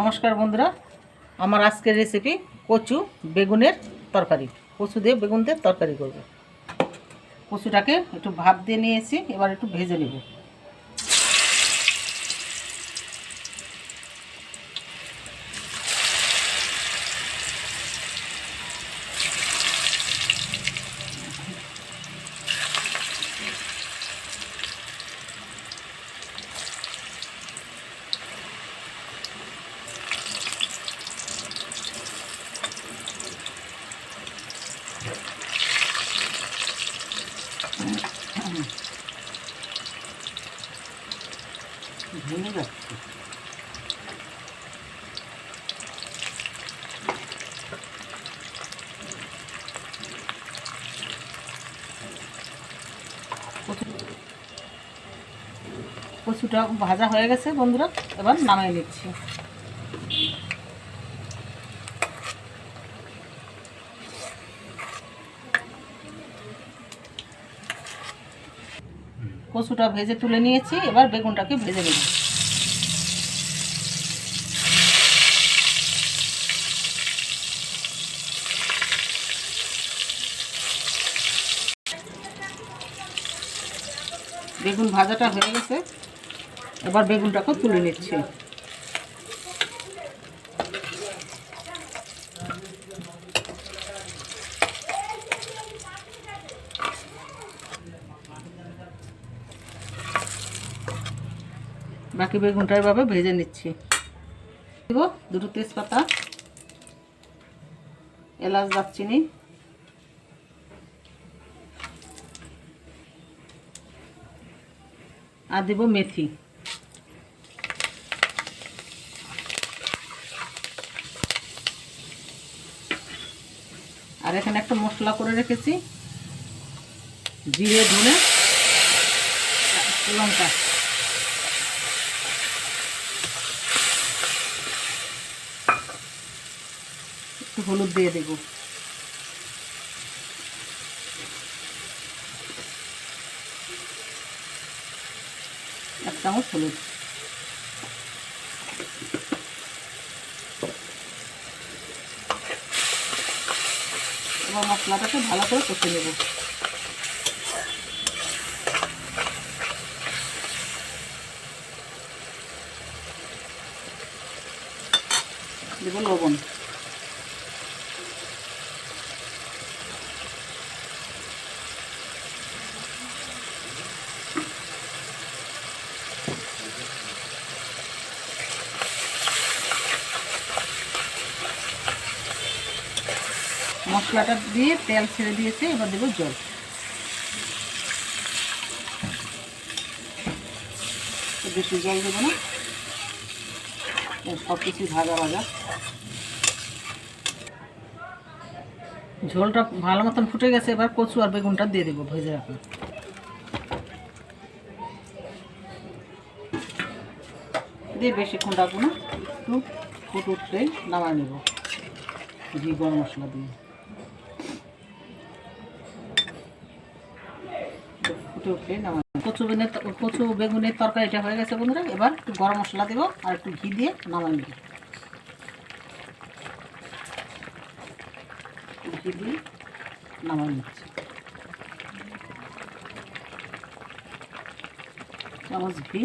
নমস্কার বন্ধুরা, আমার আজকের রেসিপি কচু বেগুনের তরকারি। কচু দিয়ে বেগুন দিয়ে তরকারি করব। কচুটাকে একটু ভাত দিয়ে নিয়েছি, এবার একটু ভেজে নেব। কচুটা ভাজা হয়ে গেছে বন্ধুরা এবার নামিয়ে নিচ্ছি। কচুটা ভেজে তুলে নিয়েছি, এবার বেগুনটাকে ভেজে নেব। বেগুন ভাজাটা হয়ে গেছে, এবার বেগুনটাকে তুলে নিচ্ছি। বাকি বেগুনটা এভাবে ভেজে নিচ্ছি। দিব দুটো তেজপাতা, এলাচ, দারচিনি। আর দিব মেথি। আর এখানে একটা মশলা করে রেখেছি, জিরে, ধনে, লঙ্কা। একটু হলুদ দিয়ে দেব। এক চামচ হলুদ। এবার মশলাটাকে ভালো করে কষে নেব। লবণ। মশলাটা দিয়ে তেল ছেড়ে দিয়েছে, এবার দেবো জল। বেশি জল দেবো না। সব কিছু ভাজা ভাজা। ঝোলটা ভালো মতন ফুটে গেছে, এবার কচু আর বেগুনটা দিয়ে দেবো ভেজে রাখা। দিয়ে বেশিক্ষণ রাখব না, একটু ফুট উঠলেই নামায় নেব। ঘি, গরম মশলা দিয়ে। ফুটে উঠলে নামায় কচু বেগুনের কচু বেগুনের তরকারিটা হয়ে গেছে বন্ধুরা, এবার একটু গরম মশলা দেবো আর একটু ঘি দিয়ে নামাই নেব। নামায় নিচ্ছি। চামচ ঘি।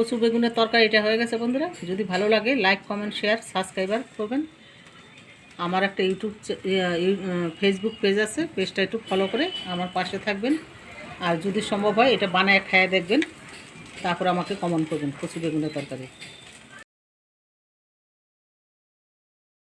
কচু বেগুনের তরকারি এটা হয়ে গেছে বন্ধুরা। যদি ভালো লাগে লাইক কমেন্ট শেয়ার সাবস্ক্রাইবার করবেন। আমার একটা ইউটিউব চে- ইয়া, ফেসবুক পেজ আছে পেজটা একটু ফলো করে আমার পাশে থাকবেন। আর যদি সম্ভব হয় এটা বানায় খাইয়ে দেখবেন। তারপর আমাকে কমেন্ট করবেন কচু বেগুনের তরকারি।